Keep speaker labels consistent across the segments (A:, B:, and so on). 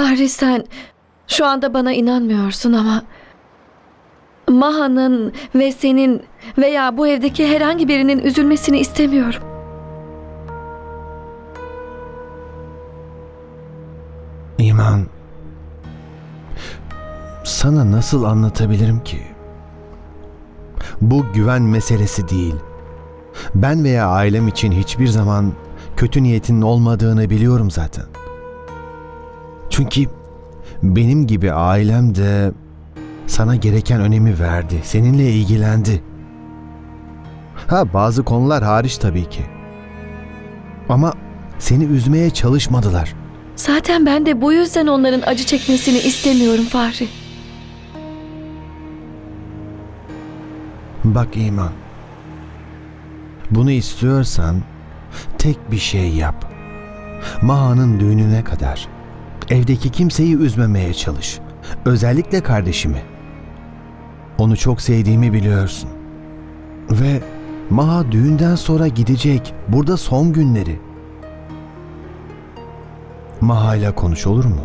A: Fahri sen şu anda bana inanmıyorsun ama Maha'nın ve senin veya bu evdeki herhangi birinin üzülmesini istemiyorum.
B: İman. Sana nasıl anlatabilirim ki? Bu güven meselesi değil. Ben veya ailem için hiçbir zaman kötü niyetinin olmadığını biliyorum zaten. Çünkü benim gibi ailem de sana gereken önemi verdi. Seninle ilgilendi. Ha bazı konular hariç tabii ki. Ama seni üzmeye çalışmadılar.
A: Zaten ben de bu yüzden onların acı çekmesini istemiyorum Fahri.
B: Bak İman. Bunu istiyorsan tek bir şey yap. Maha'nın düğününe kadar evdeki kimseyi üzmemeye çalış. Özellikle kardeşimi. Onu çok sevdiğimi biliyorsun. Ve Maha düğünden sonra gidecek. Burada son günleri. Maha ile konuş olur mu?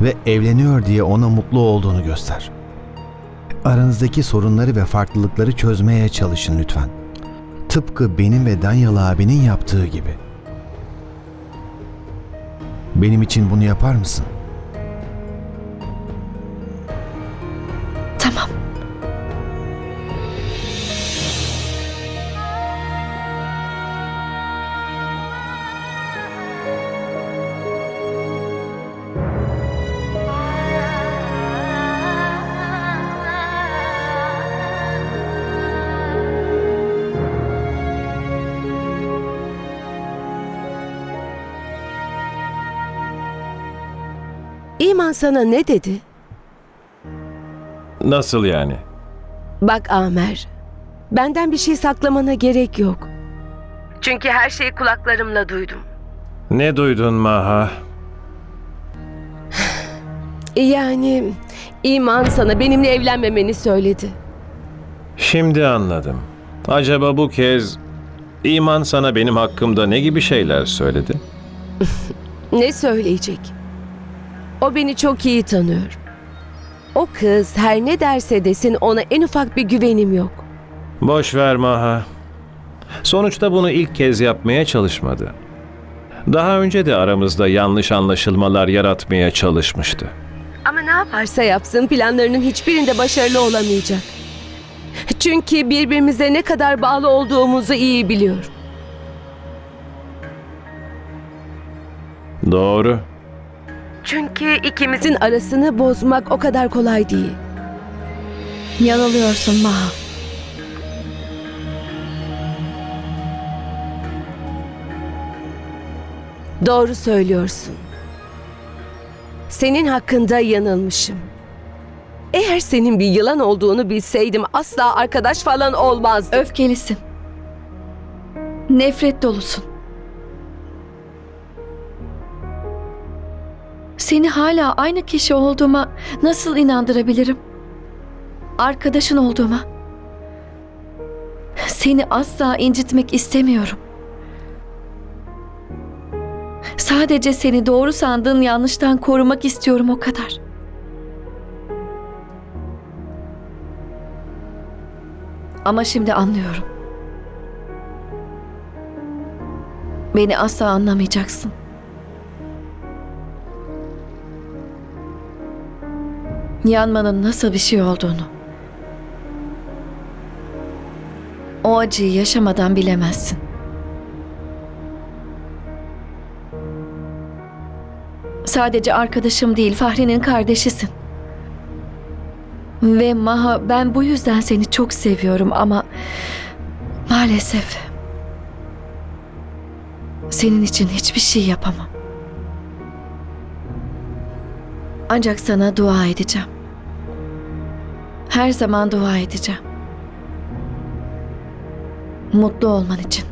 B: Ve evleniyor diye ona mutlu olduğunu göster. Aranızdaki sorunları ve farklılıkları çözmeye çalışın lütfen. Tıpkı benim ve Danyalı abinin yaptığı gibi. Benim için bunu yapar mısın?
C: İman sana ne dedi?
D: Nasıl yani?
C: Bak Amer, benden bir şey saklamana gerek yok. Çünkü her şeyi kulaklarımla duydum.
D: Ne duydun Maha?
C: Yani İman sana benimle evlenmemeni söyledi.
D: Şimdi anladım. Acaba bu kez İman sana benim hakkımda ne gibi şeyler söyledi?
C: Ne söyleyecek? O beni çok iyi tanıyor. O kız her ne derse desin ona en ufak bir güvenim yok.
D: Boş ver Maha. Sonuçta bunu ilk kez yapmaya çalışmadı. Daha önce de aramızda yanlış anlaşılmalar yaratmaya çalışmıştı.
C: Ama ne yaparsa yapsın planlarının hiçbirinde başarılı olamayacak. Çünkü birbirimize ne kadar bağlı olduğumuzu iyi biliyor.
D: Doğru.
C: Çünkü ikimizin arasını bozmak o kadar kolay değil.
A: Yanılıyorsun Maha.
C: Doğru söylüyorsun. Senin hakkında yanılmışım. Eğer senin bir yılan olduğunu bilseydim asla arkadaş falan olmazdım.
A: Öfkelisin. Nefret dolusun. Seni hala aynı kişi olduğuma nasıl inandırabilirim? Arkadaşın olduğuma. Seni asla incitmek istemiyorum. Sadece seni doğru sandığın yanlıştan korumak istiyorum o kadar. Ama şimdi anlıyorum. Beni asla anlamayacaksın. Yanmanın nasıl bir şey olduğunu. O acıyı yaşamadan bilemezsin. Sadece arkadaşım değil, Fahri'nin kardeşisin. Ve Maha ben bu yüzden seni çok seviyorum ama maalesef senin için hiçbir şey yapamam. Ancak sana dua edeceğim. Her zaman dua edeceğim. Mutlu olman için.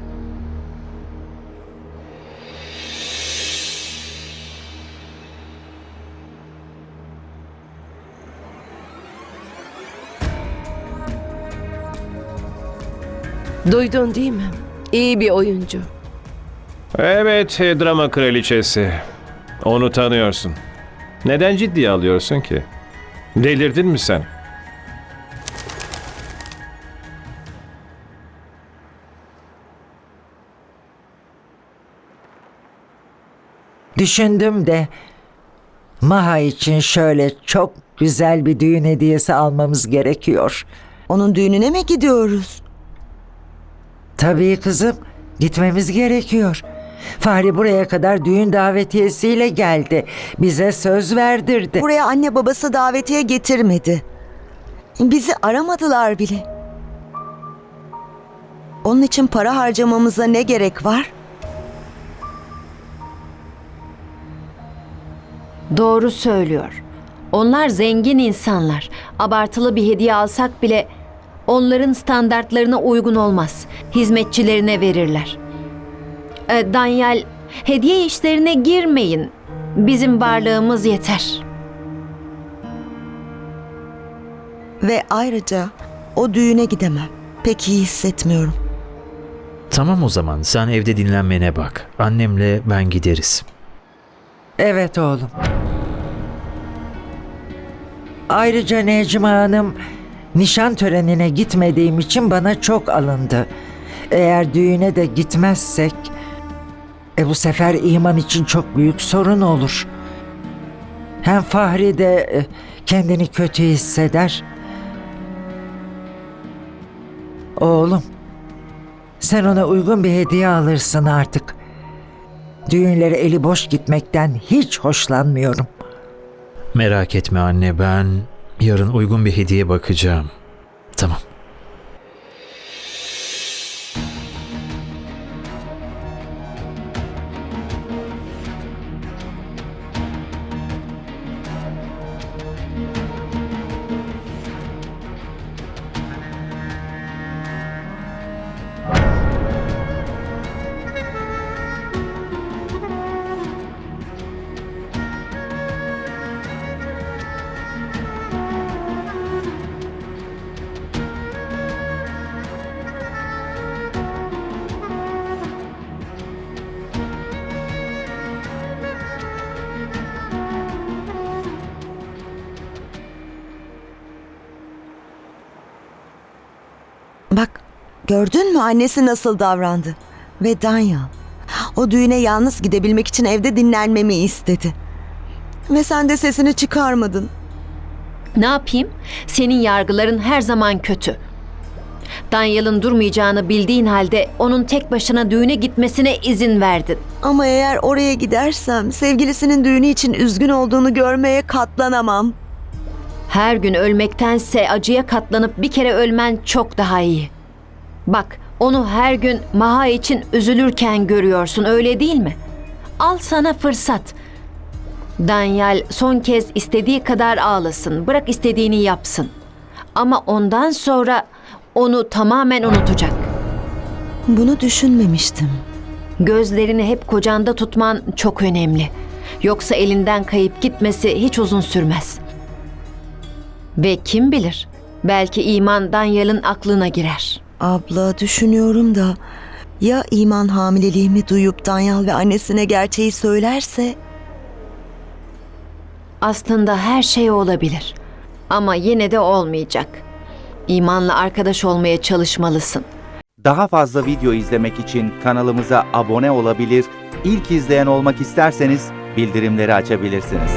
C: Duydun değil mi? İyi bir oyuncu.
D: Evet, drama kraliçesi. Onu tanıyorsun. Neden ciddiye alıyorsun ki? Delirdin mi sen?
E: Düşündüm de Maha için şöyle çok güzel bir düğün hediyesi almamız gerekiyor.
F: Onun düğününe mi gidiyoruz?
E: Tabii kızım, gitmemiz gerekiyor. Fahri buraya kadar düğün davetiyesiyle geldi. Bize söz verdirdi.
F: Buraya anne babası davetiye getirmedi. Bizi aramadılar bile. Onun için para harcamamıza ne gerek var?
G: Doğru söylüyor. Onlar zengin insanlar. Abartılı bir hediye alsak bile onların standartlarına uygun olmaz. Hizmetçilerine verirler. Ee, Danyal, hediye işlerine girmeyin. Bizim varlığımız yeter.
F: Ve ayrıca o düğüne gidemem. Pek iyi hissetmiyorum.
H: Tamam o zaman sen evde dinlenmene bak. Annemle ben gideriz.
E: Evet oğlum. Ayrıca Necma Hanım nişan törenine gitmediğim için bana çok alındı. Eğer düğüne de gitmezsek e bu sefer iman için çok büyük sorun olur. Hem Fahri de e, kendini kötü hisseder. Oğlum, sen ona uygun bir hediye alırsın artık. Düğünlere eli boş gitmekten hiç hoşlanmıyorum.
H: Merak etme anne ben yarın uygun bir hediye bakacağım. Tamam.
F: Gördün mü annesi nasıl davrandı? Ve Danyal o düğüne yalnız gidebilmek için evde dinlenmemi istedi. Ve sen de sesini çıkarmadın.
G: Ne yapayım? Senin yargıların her zaman kötü. Danyal'ın durmayacağını bildiğin halde onun tek başına düğüne gitmesine izin verdin.
F: Ama eğer oraya gidersem sevgilisinin düğünü için üzgün olduğunu görmeye katlanamam.
G: Her gün ölmektense acıya katlanıp bir kere ölmen çok daha iyi. Bak, onu her gün Maha için üzülürken görüyorsun, öyle değil mi? Al sana fırsat. Danyal son kez istediği kadar ağlasın, bırak istediğini yapsın. Ama ondan sonra onu tamamen unutacak.
F: Bunu düşünmemiştim.
G: Gözlerini hep kocanda tutman çok önemli. Yoksa elinden kayıp gitmesi hiç uzun sürmez. Ve kim bilir, belki iman Danyal'ın aklına girer.
F: Abla düşünüyorum da ya iman hamileliğimi duyup Danyal ve annesine gerçeği söylerse?
G: Aslında her şey olabilir. Ama yine de olmayacak. İmanla arkadaş olmaya çalışmalısın.
I: Daha fazla video izlemek için kanalımıza abone olabilir, ilk izleyen olmak isterseniz bildirimleri açabilirsiniz.